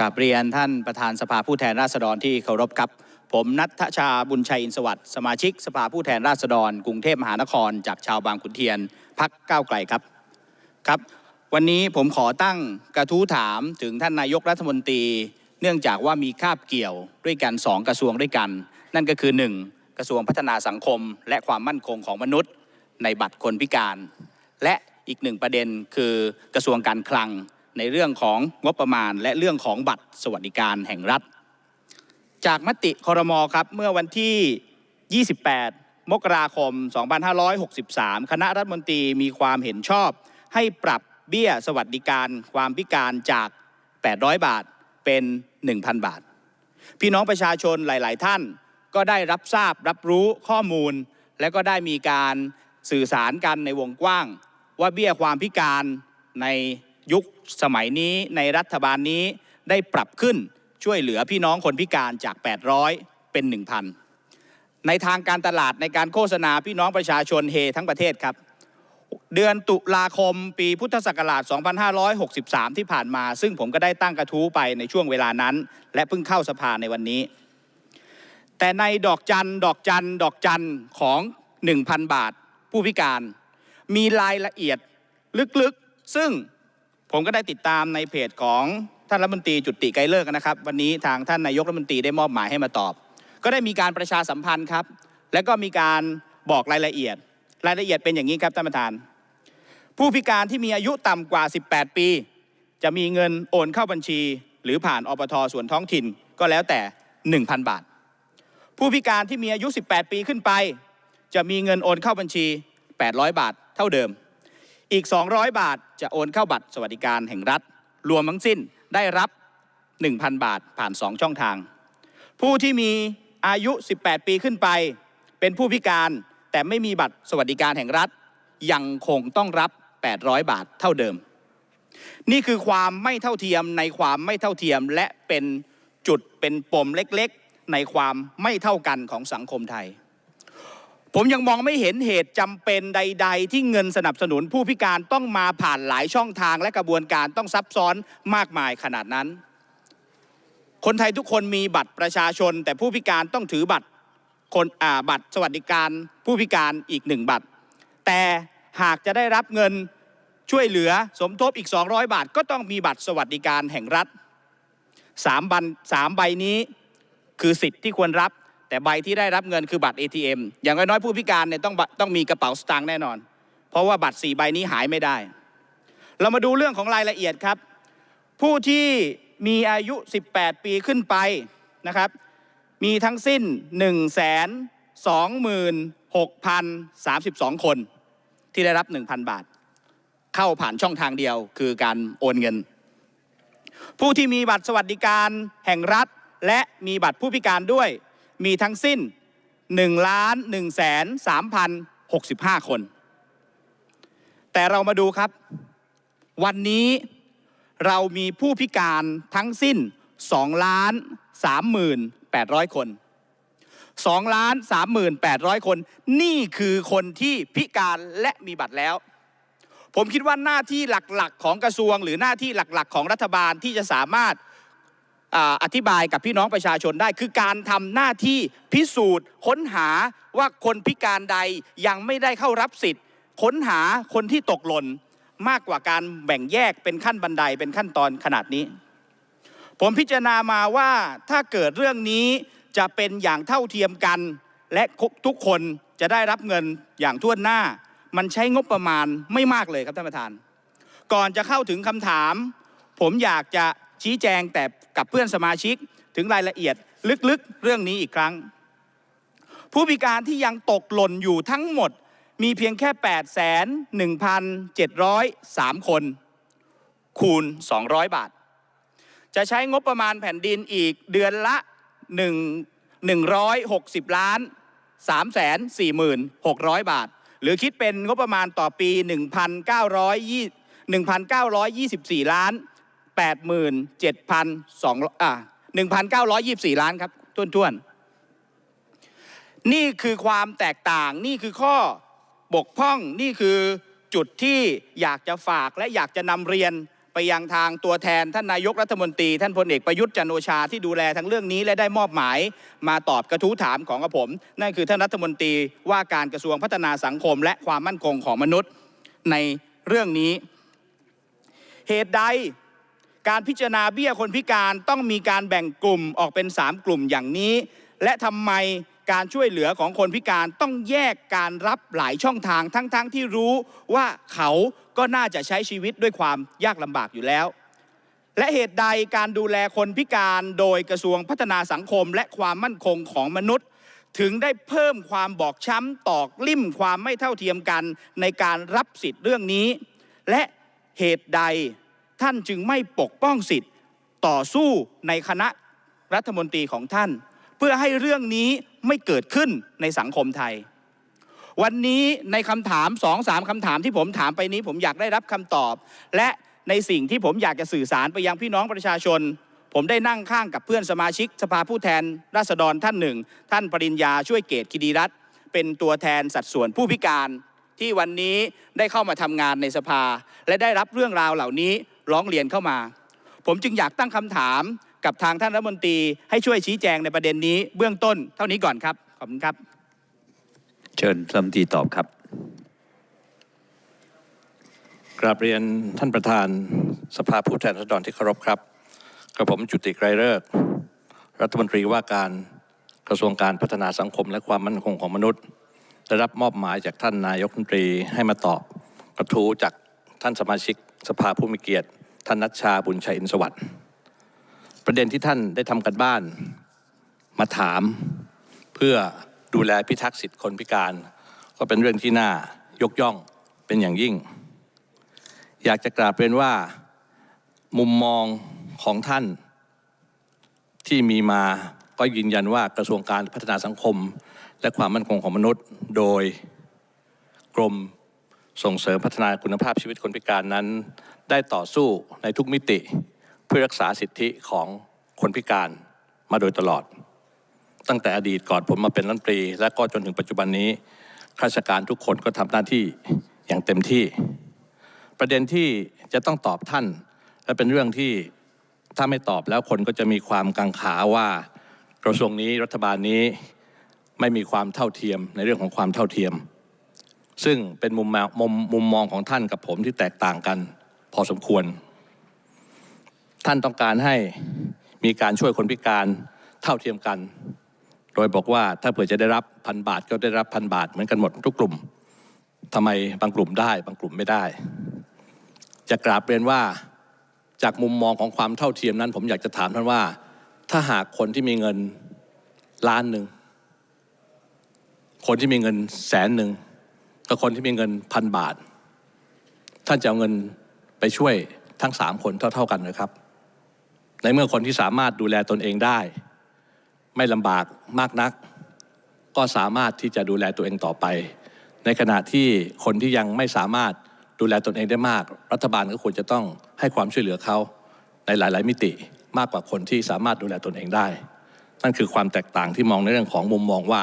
กับเรียนท่านประธานสภาผู้แทนราษฎรที่เคารพครับ ผมนัทชาบุญชัยอินสวัสดิ์สมาชิกสภาผู้แทนราษฎร กรุงเทพมหานคร จากชาวบางขุนเทียนพักก้าวไกลครับครับ วันนี้ผมขอตั้งกระทู้ถามถึงท่านนายกรัฐมนตรี เนื่องจากว่ามีคาบเกี่ยวด้วยกันสองกระทรวงด้วยกัน นั่นก็คือ 1. กระทรวงพัฒนาสังคม และความมั่นคงของมนุษย์ ในบัตรคนพิการ และอีกหนึ่งประเด็นคือกระทรวงการคลัง ในเรื่องของงบประมาณ และเรื่องของบัตรสวัสดิการแห่งรัฐ จากมติคอรมอครับเมื่อวันที่ 28 มกราคม 2563 คณะรัฐมนตรีมีความเห็นชอบ ให้ปรับเบี้ยสวัสดิการความพิการจาก 800 บาทเป็น 1,000 บาท พี่น้องประชาชนหลาย ๆ ท่านก็ได้รับทราบรับรู้ข้อมูล และก็ได้มีการสื่อสารกันในวงกว้าง ว่าเบี้ยความพิการในยุค สมัยนี้ในรัฐบาลนี้ได้ปรับขึ้นช่วยเหลือพี่น้องคนพิการจาก 800 เป็น 1,000 ในทางการตลาดในการโฆษณาพี่น้องประชาชนเฮทั้งประเทศครับ เดือนตุลาคมปีพุทธศักราช 2563 ที่ผ่านมา ซึ่งผมก็ได้ตั้งกระทู้ไปในช่วงเวลานั้น และเพิ่งเข้าสภาในวันนี้ แต่ในดอกจันดอกจันดอกจันของ 1,000 บาท ผู้พิการ มีรายละเอียดลึกๆ ซึ่ง ผมก็ได้ติดตามในเพจของท่านรัฐมนตรีจุติไกรเลิกษ์นะครับ วันนี้ทางท่านนายกรัฐมนตรีได้มอบหมายให้มาตอบ ก็ได้มีการประชาสัมพันธ์ครับ และก็มีการบอกรายละเอียด รายละเอียดเป็นอย่างนี้ครับท่านประธาน ผู้พิการที่มีอายุต่ำกว่า 18 ปี จะมีเงินโอนเข้าบัญชี หรือผ่านอปทส่วนท้องถิ่นก็แล้วแต่ 1,000 บาท ผู้พิการที่มีอายุ 18 ปีขึ้นไป จะมีเงินโอนเข้าบัญชี 800 บาทเท่าเดิม อีก 200 บาทจะโอนเข้าบัตรสวัสดิการแห่งรัฐ รวมทั้งสิ้นได้รับ 1,000 บาทผ่าน 2 ช่องทาง ผู้ที่มีอายุ 18 ปีขึ้นไป เป็นผู้พิการแต่ไม่มีบัตรสวัสดิการแห่งรัฐ ยังคงต้องรับ 800 บาทเท่าเดิม นี่คือความไม่เท่าเทียมในความไม่เท่าเทียมและเป็นจุดเป็นปมเล็กๆ ในความไม่เท่ากันของสังคมไทย ผมยังมองไม่เห็นเหตุจำเป็นใดๆที่เงินสนับสนุนผู้พิการต้องมาผ่านหลายช่องทางและกระบวนการต้องซับซ้อนมากมายขนาดนั้น คนไทยทุกคนมีบัตรประชาชน แต่ผู้พิการต้องถือบัตรคนบัตรสวัสดิการผู้พิการอีกหนึ่งบัตร แต่หากจะได้รับเงินช่วยเหลือสมทบอีก 200 บาท ก็ต้องมีบัตรสวัสดิการแห่งรัฐสามบันสามใบนี้คือสิทธิ์ที่ควรรับ แต่ใบที่ได้รับเงินคือบัตร ATM อย่างน้อยๆผู้พิการเนี่ยต้องต้องมีกระเป๋าสตางค์แน่นอน เพราะว่าบัตรสี่ใบนี้หายไม่ได้ เรามาดูเรื่องของรายละเอียดครับ ผู้ที่มีอายุ 18 ปีขึ้นไปนะครับ มีทั้งสิ้น 1 26,032 คน ที่ได้รับ 1,000 บาท เข้าผ่านช่องทางเดียวคือการโอนเงิน ผู้ที่มีบัตรสวัสดิการแห่งรัฐ และมีบัตรผู้พิการด้วย มีทั้งสิ้น1ล้าน1แสน3,065 คน แต่เรามาดูครับ วันนี้เรามีผู้พิการทั้งสิ้น2ล้าน38,000 คน 2 ล้าน 38,000 คน นี่คือคนที่พิการและมีบัตรแล้ว ผมคิดว่าหน้าที่หลักๆ ของกระทรวง หรือหน้าที่หลักๆ ของรัฐบาลที่จะสามารถ อธิบายกับพี่น้องประชาชนได้ คือการทำหน้าที่พิสูจน์ ค้นหาว่าคนพิการใดยังไม่ได้เข้ารับสิทธิ์ ค้นหาคนที่ตกหล่นมากกว่าการแบ่งแยกเป็นขั้นบันไดเป็นขั้นตอนขนาดนี้ ผมพิจารณามาว่าถ้าเกิดเรื่องนี้จะเป็นอย่างเท่าเทียมกัน และทุกคนจะได้รับเงินอย่างทั่วหน้า มันใช้งบประมาณไม่มากเลยครับท่านประธาน ก่อนจะเข้าถึงคำถาม ผมอยากจะ ชี้แจงแต่กับเพื่อนสมาชิกถึงรายละเอียดลึกๆเรื่องนี้อีกครั้ง ผู้พิการที่ยังตกหล่นอยู่ทั้งหมดมีเพียงแค่ 8 1 7 0 3 คน คูณ 200 บาท จะใช้งบประมาณแผ่นดินอีกเดือนละ 1 160 ล้าน3แสน46,000 บาท หรือคิดเป็นงบประมาณต่อปี 1,920 1,924 ล้าน 87,200อ่า1,924ล้านครับท้วนๆนี่คือความแตกต่างนี่คือข้อบกพร่องนี่คือจุดที่อยากจะฝากและอยากจะนำเรียนไปยังทางตัวแทนท่านนายกรัฐมนตรี ท่านพลเอกประยุทธ์จันโอชาที่ดูแลทั้งเรื่องนี้และได้มอบหมาย มาตอบกระทู้ถามของกับผม นั่นคือท่านรัฐมนตรีว่าการกระทรวงพัฒนาสังคม และความมั่นคงของมนุษย์ในเรื่องนี้ เหตุใด การพิจารณาเบี้ยคนพิการต้องมีการแบ่งกลุ่มออกเป็น 3 กลุ่มอย่างนี้ และทำไมการช่วยเหลือของคนพิการต้องแยกการรับหลายช่องทางทั้งๆทที่รู้ว่าเขาก็น่าจะใช้ชีวิตด้วยความยากลำบากอยู่แล้ว และเหตุใดการดูแลคนพิการโดยกระทรวงพัฒนาสังคมและความมั่นคงของมนุษย์ ถึงได้เพิ่มความบอบช้ำตอกลิ่มความไม่เท่าเทียมกันในการรับสิทธิ์เรื่องนี้ และเหตุใด ท่านจึงไม่ปกป้องสิทธิ์ต่อสู้ในคณะรัฐมนตรีของท่าน เพื่อให้เรื่องนี้ไม่เกิดขึ้นในสังคมไทย วันนี้ในคำถามสองสามคำถามที่ผมถามไปนี้ ผมอยากได้รับคำตอบ และในสิ่งที่ผมอยากจะสื่อสารไปยังพี่น้องประชาชน ผมได้นั่งข้างกับเพื่อนสมาชิก สภาผู้แทน ราษฎรท่านหนึ่ง ท่านปริญญาช่วยเกตคิดีรัตเป็นตัวแทนสัดส่วนผู้พิการที่วันนี้ได้เข้ามาทำงานในสภา และได้รับเรื่องราวเหล่านี้ ร้องเรียนเข้ามา ผมจึงอยากตั้งคำถามกับทางท่านรัฐมนตรีให้ช่วยชี้แจงในประเด็นนี้เบื้องต้นเท่านี้ก่อนครับ ขอบคุณครับ เชิญรัฐมนตรีตอบครับกราบเรียนท่านประธานสภาผู้แทนราษฎรที่เคารพครับกระผมจุติไกรเลิกษ์รัฐมนตรีว่าการกระทรวงการพัฒนาสังคมและความมั่นคงของมนุษย์ ได้รับมอบหมายจากท่านนายกรัฐมนตรีให้มาตอบกระทู้จากท่านสมาชิกสภาผู้มีเกียรติท่า นนัชชาบุญชัยอินสวัสดิ์ประเด็นที่ท่านได้ทำกันบ้านมาถาม เพื่อดูแลพิทักษ์สิทธิคนพิการ ก็เป็นเรื่องที่น่ายกย่องเป็นอย่างยิ่ง อยากจะกราบเรียนว่ามุมมองของท่านที่มีมาก็ยืนยันว่ากระทรวงการพัฒนาสังคม และความมั่นคงของมนุษย์ โดยกรมส่งเสริมพัฒนาคุณภาพชีวิตคนพิการนั้น ได้ต่อสู้ในทุกมิติเพื่อรักษาสิทธิของคนพิการมาโดยตลอด ตั้งแต่อดีตก่อนผมมาเป็นรัฐมนตรี และก็จนถึงปัจจุบันนี้ข้าราชการทุกคนก็ทำหน้าที่อย่างเต็มที่ ประเด็นที่จะต้องตอบท่าน และเป็นเรื่องที่ถ้าไม่ตอบแล้วคนก็จะมีความกังขาว่ากระทรวงนี้รัฐบาลนี้ไม่มีความเท่าเทียมในเรื่องของความเท่าเทียม ซึ่งเป็นมุมมองมุมมุมมองของท่านกับผมที่แตกต่างกัน พอสมควร ท่านต้องการให้มีการช่วยคนพิการเท่าเทียมกัน โดยบอกว่าถ้าเผื่อจะได้รับพันบาทก็ได้รับพันบาทเหมือนกันหมดทุกกลุ่มทำไมบางกลุ่มได้บางกลุ่มไม่ได้ จะกราบเรียนว่าจากมุมมองของความเท่าเทียมนั้น ผมอยากจะถามท่านว่า ถ้าหากคนที่มีเงินล้านหนึ่งคนที่มีเงินแสนหนึ่งกับคนที่มีเงินพันบาท ท่านจะเอาเงิน ไปช่วยทั้งสามคนเท่า ๆกันนะครับ ในเมื่อคนที่สามารถดูแลตนเองได้ ไม่ลำบากมากนัก ก็สามารถที่จะดูแลตัวเองต่อไป ในขณะที่คนที่ยังไม่สามารถดูแลตนเองได้มาก รัฐบาลก็ควรจะต้องให้ความช่วยเหลือเขาในหลาย ๆ มิติมากกว่าคนที่สามารถดูแลตนเองได้ นั่นคือความแตกต่างที่มองในเรื่องของมุมมองว่า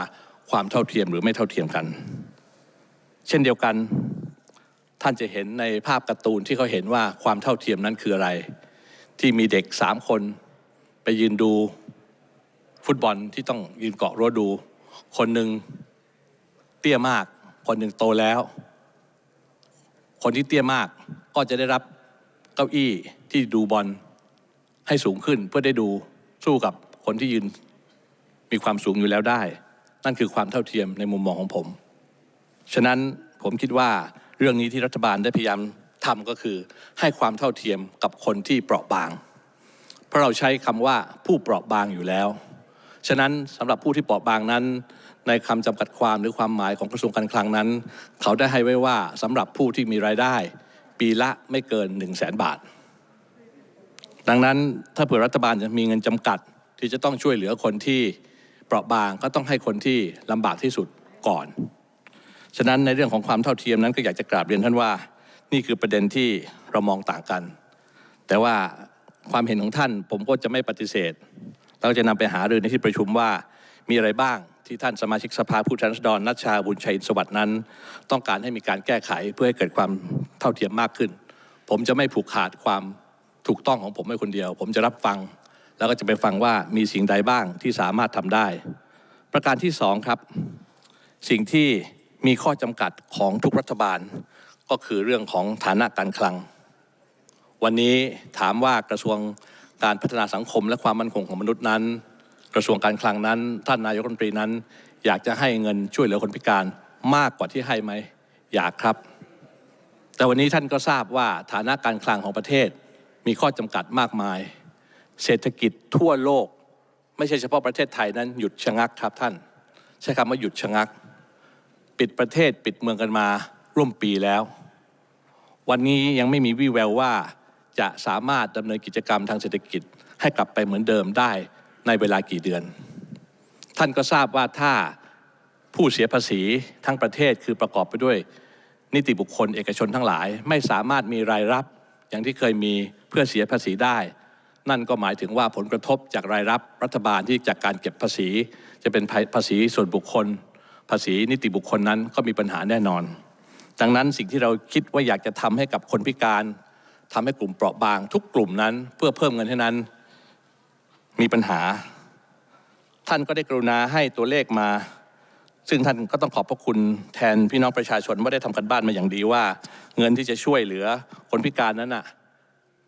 ความเท่าเทียมหรือไม่เท่าเทียมกัน เช่นเดียวกัน ท่านจะเห็นในภาพการ์ตูนที่เขาเห็นว่าความเท่าเทียมนั้นคืออะไร ที่มีเด็กสามคนไปยืนดูฟุตบอลที่ต้องยืนเกาะรั้วดู คนหนึ่งเตี้ยมาก คนหนึ่งโตแล้ว คนที่เตี้ยมากก็จะได้รับเก้าอี้ที่ดูบอลให้สูงขึ้นเพื่อได้ดูสู้กับคนที่ยืนมีความสูงอยู่แล้วได้ นั่นคือความเท่าเทียมในมุมมองของผม ฉะนั้นผมคิดว่า เรื่องนี้ที่รัฐบาลได้พยายามทำก็คือ ให้ความเท่าเทียมกับคนที่เปราะบาง เพราะเราใช้คำว่าผู้เปราะบางอยู่แล้ว ฉะนั้นสำหรับผู้ที่เปราะบางนั้น ในคำจำกัดความหรือความหมายของกระทรวงการคลังนั้น เขาได้ให้ไว้ว่าสำหรับผู้ที่มีรายได้ ปีละไม่เกิน 1 0 0 0 0แสนบาท ดังนั้นถ้าเผื่อรัฐบาลจะมีเงินจำกัดที่จะต้องช่วยเหลือคนที่เปราะบางก็ต้องให้คนที่ลำบากที่สุดก่อน ฉะนั้นในเรื่องของความเท่าเทียมนั้นก็อยากจะกราบเรียนท่านว่า นี่คือประเด็นที่เรามองต่างกัน แต่ว่าความเห็นของท่านผมก็จะไม่ปฏิเสธเราจะนำไปหารือในที่ประชุมว่ามีอะไรบ้างที่ท่านสมาชิกสภาผู้แทนราษฎรนัชชาบุญชัยสวัสดิ์นั้น ต้องการให้มีการแก้ไขเพื่อให้เกิดความเท่าเทียมมากขึ้น ผมจะไม่ผูกขาดความถูกต้องของผมไม่คนเดียว ผมจะรับฟัง แล้วก็จะไปฟังว่ามีสิ่งใดบ้างที่สามารถทำได้ ประการที่สองครับ สิ่งที่ มีข้อจำกัดของทุกรัฐบาล ก็คือเรื่องของฐานะการคลัง วันนี้ถามว่ากระทรวงการพัฒนาสังคมและความมั่นคงของมนุษย์นั้น กระทรวงการคลังนั้น ท่านนายกรัฐมนตรีนั้น อยากจะให้เงินช่วยเหลือคนพิการมากกว่าที่ให้ไหมอยากครับ แต่วันนี้ท่านก็ทราบว่าฐานะการคลังของประเทศมีข้อจำกัดมากมาย เศรษฐกิจทั่วโลก ไม่ใช่เฉพาะประเทศไทยนั้นหยุดชะงักครับท่าน ใช้คำว่าหยุดชะงัก ปิดประเทศปิดเมืองกันมาร่วมปีแล้ว วันนี้ยังไม่มีวี่แววว่าจะสามารถดำเนินกิจกรรมทางเศรษฐกิจให้กลับไปเหมือนเดิมได้ในเวลากี่เดือน ท่านก็ทราบว่าถ้าผู้เสียภาษีทั้งประเทศคือประกอบไปด้วย นิติบุคคลเอกชนทั้งหลาย ไม่สามารถมีรายรับอย่างที่เคยมีเพื่อเสียภาษีได้ นั่นก็หมายถึงว่าผลกระทบจากรายรับรัฐบาลที่จากการเก็บภาษี จะเป็นภาษีส่วนบุคคล ภาษีนิติบุคคลนั้นก็มีปัญหาแน่นอน ดังนั้นสิ่งที่เราคิดว่าอยากจะทำให้กับคนพิการทำให้กลุ่มเปราะบาง ทุกกลุ่มนั้น เพื่อเพิ่มเงินให้นั้นมีปัญหา ท่านก็ได้กรุณาให้ตัวเลขมา ซึ่งท่านก็ต้องขอบพระคุณแทนพี่น้องประชาชนว่าได้ทำกันบ้านมาอย่างดีว่า เงินที่จะช่วยเหลือคนพิการนั้นน่ะ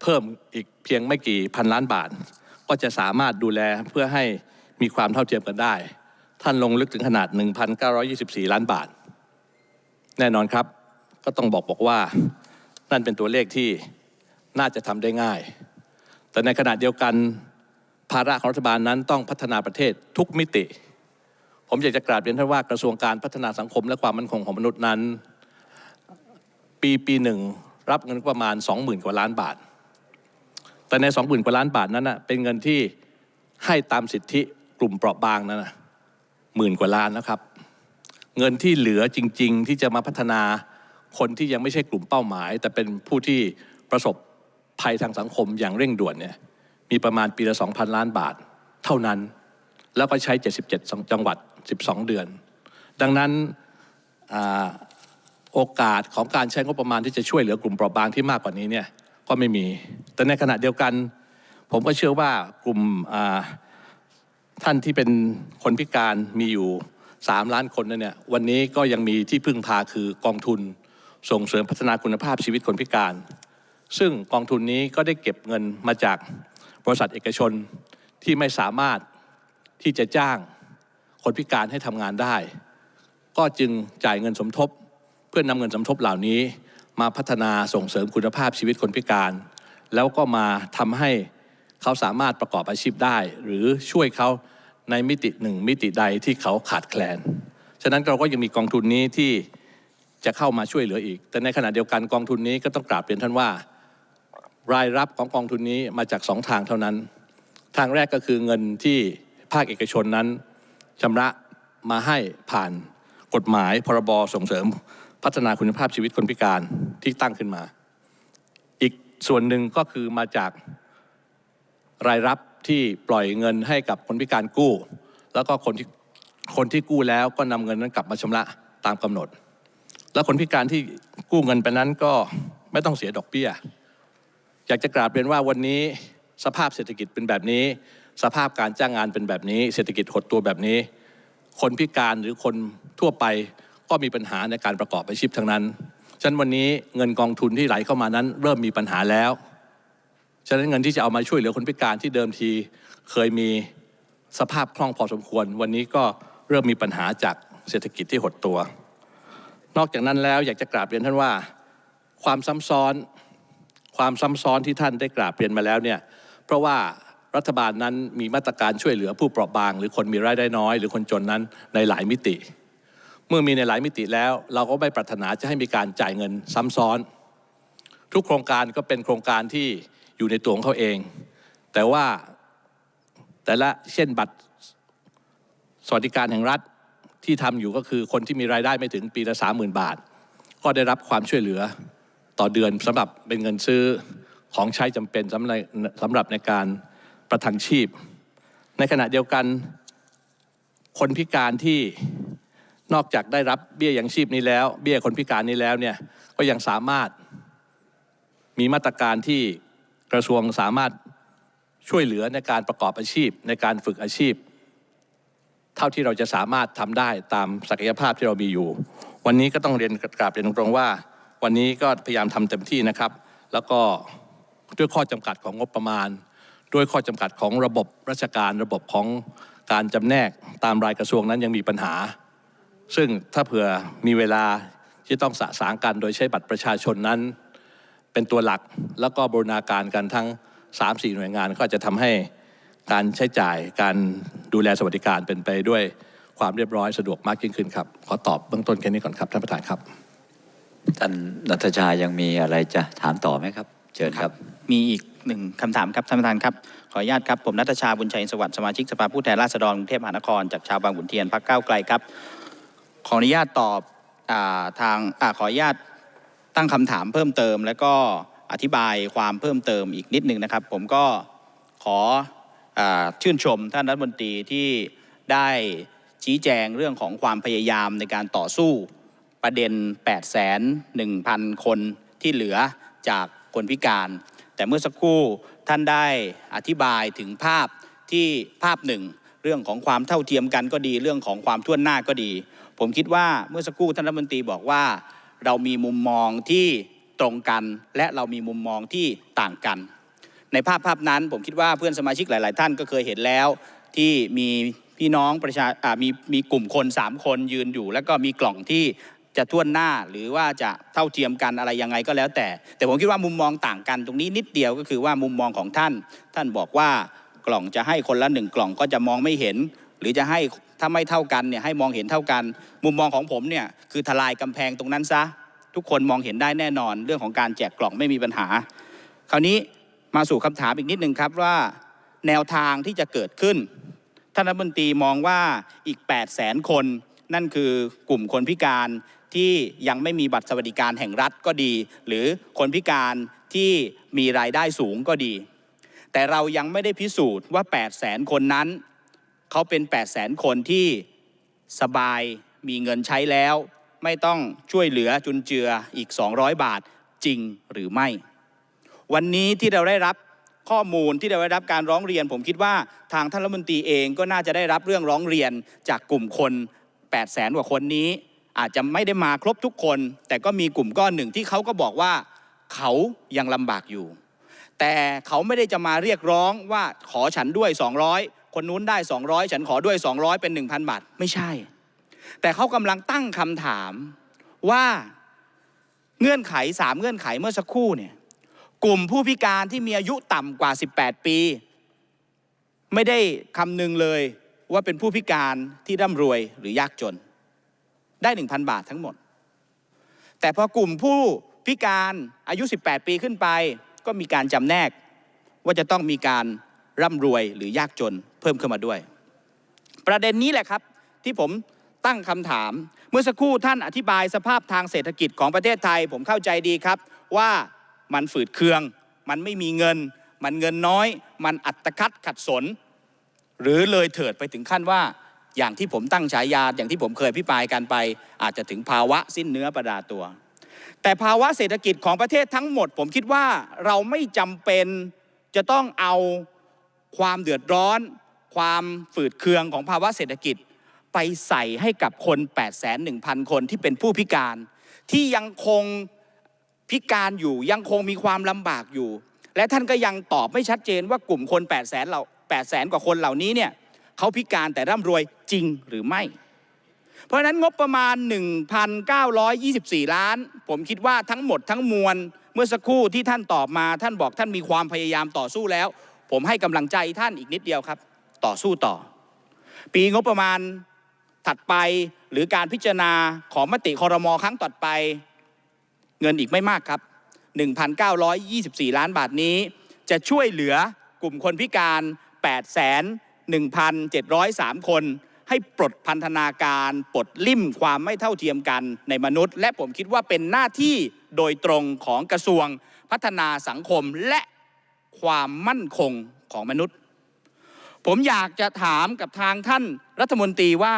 เพิ่มอีกเพียงไม่กี่พันล้านบาท ก็จะสามารถดูแลเพื่อให้มีความเท่าเทียมกันได้ ท่านลงลึกถึงขนาด 1,924 ล้านบาท แน่นอนครับก็ต้องบอกบอกว่านั่นเป็นตัวเลขที่น่าจะทำได้ง่าย แต่ในขณะเดียวกันภาระของรัฐบาลนั้นต้องพัฒนาประเทศทุกมิติ ผมอยากจะกราบเรียนท่านว่ากระทรวงการพัฒนาสังคมและความมั่นคงของมนุษย์นั้น ปีปีหนึ่งรับเงินประมาณ 20,000 กว่าล้านบาท แต่ใน 20,000 กว่าล้านบาทนั้นนะเป็นเงินที่ให้ตามสิทธิกลุ่มเปราะบางนั้นนะ หมื่นกว่าล้านนะครับเงินที่เหลือจริง ๆ ที่จะมาพัฒนาคนที่ยังไม่ใช่กลุ่มเป้าหมาย แต่เป็นผู้ที่ประสบภัยทางสังคมอย่างเร่งด่วนเนี่ยมีประมาณปีละ 2,000 ล้านบาท เท่านั้น แล้วก็ใช้ 77 จังหวัด 12 เดือน ดังนั้นอโอกาสของการใช้งบประมาณที่จะช่วยเหลือกลุ่มเปราะบางที่มากกว่านี้เนี่ยก็ไม่มี แต่ในขณะเดียวกัน ผมก็เชื่อว่ากลุ่มอ่า ท่านที่เป็นคนพิการมีอยู่ 3 ล้านคนนั่นเนี่ยวันนี้ก็ยังมีที่พึ่งพาคือกองทุน ส่งเสริมพัฒนาคุณภาพชีวิตคนพิการ ซึ่งกองทุนนี้ก็ได้เก็บเงินมาจากบริษัทเอกชนที่ไม่สามารถที่จะจ้างคนพิการให้ทำงานได้ ก็จึงจ่ายเงินสมทบ เพื่อนำเงินสมทบเหล่านี้ มาพัฒนาส่งเสริมคุณภาพชีวิตคนพิการ แล้วก็มาทำให้ เขาสามารถประกอบอาชีพได้ หรือช่วยเขาในมิติหนึ่งมิติใดที่เขาขาดแคลน ฉะนั้นเราก็ยังมีกองทุนนี้ที่จะเข้ามาช่วยเหลืออีก แต่ในขณะเดียวกันกองทุนนี้ก็ต้องกราบเรียนท่านว่า รายรับของกองทุนนี้มาจากสองทางเท่านั้น ทางแรกก็คือเงินที่ภาคเอกชนนั้นชำระมาให้ผ่านกฎหมายพรบส่งเสริม พัฒนาคุณภาพชีวิตคนพิการที่ตั้งขึ้นมา อีกส่วนหนึ่งก็คือมาจาก รายรับที่ปล่อยเงินให้กับคนพิการกู้ แล้วก็คนที่คนที่กู้แล้วก็นำเงินนั้นกลับมาชำระตามกำหนด แล้วคนพิการที่กู้เงินไปนั้นก็ไม่ต้องเสียดอกเบี้ย อยากจะกราบเรียนว่าวันนี้สภาพเศรษฐกิจเป็นแบบนี้ สภาพการจ้างงานเป็นแบบนี้ เศรษฐกิจหดตัวแบบนี้ คนพิการหรือคนทั่วไปก็มีปัญหาในการประกอบอาชีพทั้งนั้นฉะนั้นวันนี้เงินกองทุนที่ไหลเข้ามานั้น เริ่มมีปัญหาแล้ว ฉะนั้นเงินที่จะเอามาช่วยเหลือคนพิการที่เดิมทีเคยมีสภาพคล่องพอสมควร วันนี้ก็เริ่มมีปัญหาจากเศรษฐกิจที่หดตัว นอกจากนั้นแล้วอยากจะกราบเรียนท่านว่า ความซ้ำซ้อนความซ้ำซ้อนที่ท่านได้กราบเรียนมาแล้วเนี่ยเพราะว่ารัฐบาลนั้นมีมาตรการช่วยเหลือผู้เปราะบาง หรือคนมีรายได้น้อย หรือคนจนนั้นในหลายมิติ เมื่อมีในหลายมิติแล้ว เราก็ไม่ปรารถนาจะให้มีการจ่ายเงินซ้ำซ้อน ทุกโครงการก็เป็นโครงการที่ อยู่ในตัวของเขาเอง แต่ว่าแต่ละเช่นบัตรสวัสดิการแห่งรัฐที่ทำอยู่ก็คือคนที่มีรายได้ไม่ถึงปีละสามหมื่นบาท ก็ได้รับความช่วยเหลือต่อเดือนสำหรับเป็นเงินซื้อของใช้จำเป็นสำหรับสำหรับในการประทังชีพ ในขณะเดียวกันคนพิการที่นอกจากได้รับเบี้ยยังชีพนี้แล้ว เบี้ยคนพิการนี้แล้วเนี่ยก็ยังสามารถมีมาตรการที่ กระทรวงสามารถช่วยเหลือในการประกอบอาชีพในการฝึกอาชีพ เท่าที่เราจะสามารถทำได้ตามศักยภาพที่เรามีอยู่ วันนี้ก็ต้องเรียนกราบเรียนตรงๆว่า วันนี้ก็พยายามทำเต็มที่นะครับ แล้วก็ด้วยข้อจำกัดของงบประมาณ ด้วยข้อจำกัดของระบบราชการระบบของการจำแนกตามรายกระทรวงนั้นยังมีปัญหา ซึ่งถ้าเผื่อมีเวลาที่ต้องสะสางกันโดยใช้บัตรประชาชนนั้น เป็นตัวหลักแล้วก็บูรณาการกันทั้ง 3-4 หน่วยงานก็จะทำให้การใช้จ่ายการดูแลสวัสดิการเป็นไปด้วยความเรียบร้อยสะดวกมากยิ่งขึ้นครับ ขอตอบเบื้องต้นแค่นี้ก่อนครับท่านประธานครับท่านนัทชายังมีอะไรจะถามต่อไหมครับ เชิญครับ มีอีกหนึ่งคำถามครับท่านประธานครับ ขออนุญาตครับ ผมนัทชาบุญชัยอินทร์สวัสดิ์สมาชิกสภาผู้แทนราษฎรกรุงเทพมหานครจากชาวบางขุนเทียนพรรคก้าวไกลครับ ขออนุญาตตอบอาทางอาขออนุญาต ตั้งคำถามเพิ่มเติม แล้วก็อธิบายความเพิ่มเติมอีกนิดหนึ่งนะครับ ผมก็ขออชื่นชมท่านรัฐมนตรีที่ได้ชี้แจงเรื่องของความพยายามในการต่อสู้ประเด็น 8 1 0 0 0 คนที่เหลือจากคนพิการ แต่เมื่อสักครู่ท่านได้อธิบายถึงภาพที่ภาพหนึ่ง เรื่องของความเท่าเทียมกันก็ดี เรื่องของความท่วนหน้าก็ดี ผมคิดว่าเมื่อสักครู่ท่านรัฐมนตรีบอกว่า เรามีมุมมองที่ตรงกัน และเรามีมุมมองที่ต่างกัน ในภาพภาพนั้นผมคิดว่าเพื่อนสมาชิกหลาย ๆ ท่านก็เคยเห็นแล้วที่มีพี่น้องประชามีมีกลุ่มคน 3 คนยืนอยู่ แล้วก็มีกล่องที่จะท่วนหน้าหรือว่าจะเท่าเทียมกันอะไรยังไงก็แล้วแต่ แต่ผมคิดว่ามุมมองต่างกันตรงนี้นิดเดียวก็คือว่ามุมมองของท่าน ท่านบอกว่ากล่องจะให้คนละหนึ่งกล่องก็จะมองไม่เห็น หรือจะให้ ถ้าไม่เท่ากันเนี่ยให้มองเห็นเท่ากัน มุมมองของผมเนี่ยคือทลายกำแพงตรงนั้นซะ ทุกคนมองเห็นได้แน่นอน เรื่องของการแจกกล่องไม่มีปัญหา คราวนี้มาสู่คำถามอีกนิดนึงครับว่า แนวทางที่จะเกิดขึ้นท่านรัฐมนตรีมองว่าอีก 8 0 0แสนคน นั่นคือกลุ่มคนพิการที่ยังไม่มีบัตรสวัสดิการแห่งรัฐก็ดี หรือคนพิการที่มีรายได้สูงก็ดี แต่เรายังไม่ได้พิสูจน์ว่า 8 0 0แสนคนนั้น เขาเป็น 8 0 0แสนคนที่สบายมีเงินใช้แล้ว ไม่ต้องช่วยเหลือจุนเจืออีก 200 บาทจริงหรือไม่ วันนี้ที่เราได้รับข้อมูลที่เราได้รับการร้องเรียน ผมคิดว่าทางท่านรัฐมนตรีเองก็น่าจะได้รับเรื่องร้องเรียนจากกลุ่มคน 8 0 0แสนกว่าคนนี้ อาจจะไม่ได้มาครบทุกคน แต่ก็มีกลุ่มก้อนหนึ่งที่เขาก็บอกว่าเขายังลำบากอยู่ แต่เขาไม่ได้จะมาเรียกร้องว่าขอฉันด้วย 200 คนนู้นได้ 200 ฉันขอด้วย 200 เป็น 1,000 บาท ไม่ใช่ แต่เขากำลังตั้งคำถามว่าเงื่อนไขสามเงื่อนไขเมื่อสักครู่เนี่ยกลุ่มผู้พิการที่มีอายุต่ำกว่า 18 ปี ไม่ได้คำนึงเลยว่าเป็นผู้พิการที่ร่ำรวยหรือยากจน ได้ 1,000 บาททั้งหมด แต่พอกลุ่มผู้พิการอายุ 18 ปีขึ้นไป ก็มีการจำแนกว่าจะต้องมีการ ร่ำรวยหรือยากจนเพิ่มขึ้นมาด้วย ประเด็นนี้แหละครับที่ผมตั้งคำถาม เมื่อสักครู่ท่านอธิบายสภาพทางเศรษฐกิจของประเทศไทย ผมเข้าใจดีครับ ว่ามันฝืดเคือง มันไม่มีเงิน มันเงินน้อย มันอัตคัดขัดสน หรือเลยเถิดไปถึงขั้นว่า อย่างที่ผมตั้งฉายาอย่างที่ผมเคยพิปรายกันไป อาจจะถึงภาวะสิ้นเนื้อประดาตัว แต่ภาวะเศรษฐกิจของประเทศทั้งหมด ผมคิดว่าเราไม่จำเป็นจะต้องเอา ความเดือดร้อน ความฝืดเคืองของภาวะเศรษฐกิจ ไปใส่ให้กับคน 8 1 0 0 0 คนที่เป็นผู้พิการ ที่ยังคงพิการอยู่ยังคงมีความลำบากอยู่ และท่านก็ยังตอบไม่ชัดเจนว่ากลุ่มคน 8 0 0 0 0เรา8 0 0 0 0 กว่าคนเหล่านี้เนี่ยเขาพิการแต่ร่ำรวยจริงหรือไม่ เพราะฉะนั้นงบประมาณ 1,924 ล้าน ผมคิดว่าทั้งหมดทั้งมวล เมื่อสักครู่ที่ท่านตอบมาท่านบอกท่านมีความพยายามต่อสู้แล้ว ผมให้กำลังใจท่านอีกนิดเดียวครับ ต่อสู้ต่อ ปีงบประมาณถัดไปหรือการพิจารณาของมติคอรมอครั้งต่อไป เงินอีกไม่มากครับ 1,924 ล้านบาทนี้ จะช่วยเหลือกลุ่มคนพิการ 8 1,703 คนให้ปลดพันธนาการปลดลิ่มความไม่เท่าเทียมกันในมนุษย์ และผมคิดว่าเป็นหน้าที่โดยตรงของกระทรวงพัฒนาสังคมและ ความมั่นคงของมนุษย์ ผมอยากจะถามกับทางท่านรัฐมนตรีว่า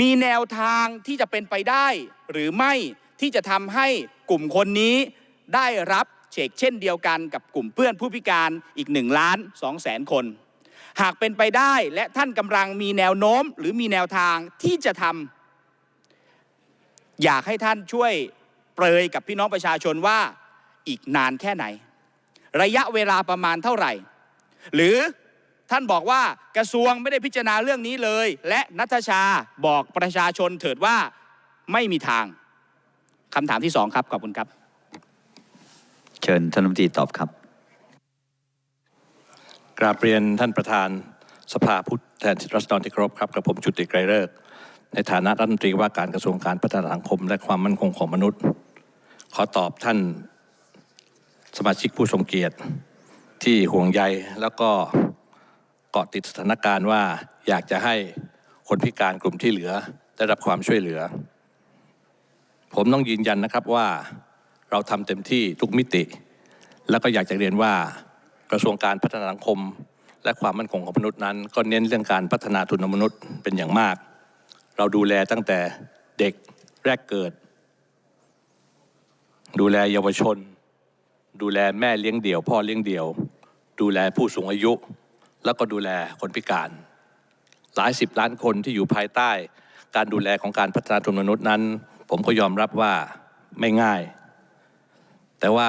มีแนวทางที่จะเป็นไปได้หรือไม่ที่จะทำให้กลุ่มคนนี้ได้รับเชกเช่นเดียวกันกับกลุ่มเพื่อนผู้พิการอีก1ล้าน2แสนคน หากเป็นไปได้และท่านกำลังมีแนวโน้มหรือมีแนวทางที่จะทำอยากให้ท่านช่วยเปรยกับพี่น้องประชาชนว่าอีกนานแค่ไหน ระยะเวลาประมาณเท่าไหร่ หรือท่านบอกว่ากระทรวงไม่ได้พิจารณาเรื่องนี้เลย และนัทชาบอกประชาชนเถิดว่าไม่มีทางคำถามที่สองครับขอบคุณครับ เชิญท่านรัฐมนตรีตอบครับกราบเรียนท่านประธานสภาผู้แทนรัศดรที่เคารพครับกับผมจุติไกรเลิกษ์ในฐานะรัฐมนตรีว่าการกระทรวงการพัฒนาสังคม และความมั่นคงของมนุษย์ ขอตอบท่าน สมาชิกผู้ทรงเกียรติที่ห่วงใยแล้วก็เกาะติดสถานการณ์ว่าอยากจะให้คนพิการกลุ่มที่เหลือได้รับความช่วยเหลือ ผมต้องยืนยันนะครับว่าเราทำเต็มที่ทุกมิติ แล้วก็อยากจะเรียนว่ากระทรวงการพัฒนาสังคม และความมั่นคงของมนุษย์นั้น ก็เน้นเรื่องการพัฒนาทุนมนุษย์เป็นอย่างมาก เราดูแลตั้งแต่เด็กแรกเกิด ดูแลเยาวชน ดูแลแม่เลี้ยงเดี่ยว พ่อเลี้ยงเดี่ยว ดูแลผู้สูงอายุ แล้วก็ดูแลคนพิการ หลายสิบล้านคนที่อยู่ภายใต้ การดูแลของการพัฒนาทุนมนุษย์นั้น ผมก็ยอมรับว่าไม่ง่าย แต่ว่า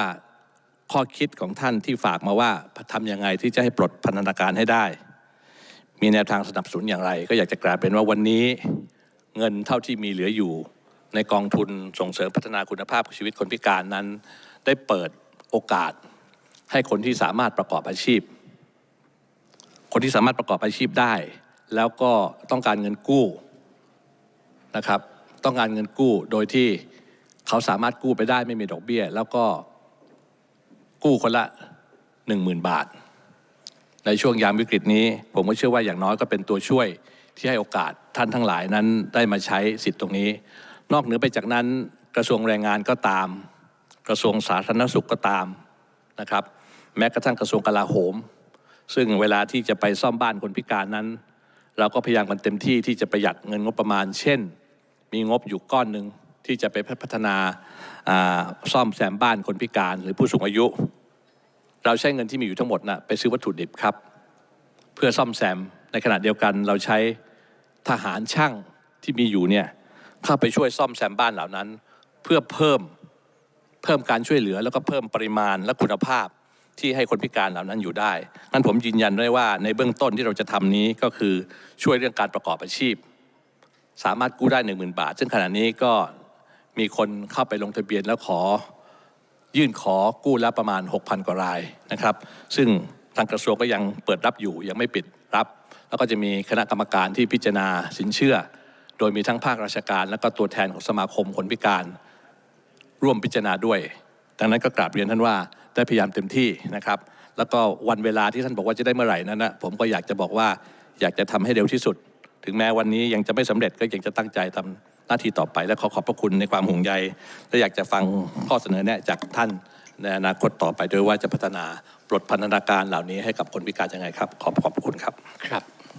ข้อคิดของท่านที่ฝากมาว่าทำยังไงที่จะให้ปลดพันธนาการให้ได้ มีแนวทางสนับสนุนอย่างไร ก็อยากจะกราบเป็นว่าวันนี้เงินเท่าที่มีเหลืออยู่ ในกองทุนส่งเสริมพัฒนาคุณภาพชีวิตคนพิการนั้น ได้เปิด โอกาสให้คนที่สามารถประกอบอาชีพ คนที่สามารถประกอบอาชีพได้ แล้วก็ต้องการเงินกู้นะครับ ต้องการเงินกู้โดยที่เขาสามารถกู้ไปได้ไม่มีดอกเบี้ย แล้วก็กู้คนละหนึ่งหมื่นบาท ในช่วงยามวิกฤตนี้ ผมก็เชื่อว่าอย่างน้อยก็เป็นตัวช่วยที่ให้โอกาสท่านทั้งหลายนั้นได้มาใช้สิทธิ์ตรงนี้ นอกเหนือไปจากนั้นกระทรวงแรงงานก็ตาม กระทรวงสาธารณสุขก็ตามนะครับ แม้กระทั่งกระทรวงกลาโหม ซึ่งเวลาที่จะไปซ่อมบ้านคนพิการนั้น เราก็พยายามกันเต็มที่ที่จะประหยัดเงินงบประมาณ เช่น มีงบอยู่ก้อนหนึ่งที่จะไปพัฒนาซ่อมแซมบ้านคนพิการหรือผู้สูงอายุ เราใช้เงินที่มีอยู่ทั้งหมดน่ะไปซื้อวัตถุดิบครับ เพื่อซ่อมแซมในขณะเดียวกันเราใช้ทหารช่างที่มีอยู่เนี่ยเข้าไปช่วยซ่อมแซมบ้านเหล่านั้น เพื่อเพิ่ม เพิ่มการช่วยเหลือแล้วก็เพิ่มปริมาณและคุณภาพที่ให้คนพิการเหล่านั้นอยู่ได้งั้นผมยืนยันได้ว่าในเบื้องต้นที่เราจะทำนี้ก็คือช่วยเรื่องการประกอบอาชีพ สามารถกู้ได้หนึ่งหมื่นบาท ซึ่งขณะนี้ก็มีคนเข้าไปลงทะเบียนแล้วขอยื่นขอกู้แล้วประมาณ 6,000 กว่ารายนะครับ ซึ่งทางกระทรวงก็ยังเปิดรับอยู่ยังไม่ปิดรับ แล้วก็จะมีคณะกรรมการที่พิจารณาสินเชื่อ โดยมีทั้งภาคราชการ และก็ตัวแทนของสมาคมคนพิการ ร่วมพิจารณาด้วย ดังนั้นก็กราบเรียนท่านว่าได้พยายามเต็มที่นะครับ แล้วก็วันเวลาที่ท่านบอกว่าจะได้เมื่อไหร่นั้นนะผมก็อยากจะบอกว่าอยากจะทำให้เร็วที่สุด ถึงแม้วันนี้ยังจะไม่สำเร็จก็ยังจะตั้งใจทำหน้าที่ต่อไป และขอขอบพระคุณในความห่วงใยและอยากจะฟังข้อเสนอแนะจากท่านในอนาคตต่อไปด้วยว่าจะพัฒนาปลดพันธนาการเหล่านี้ให้กับคนพิการยังไงครับ ขอบขอบพระคุณครับครับ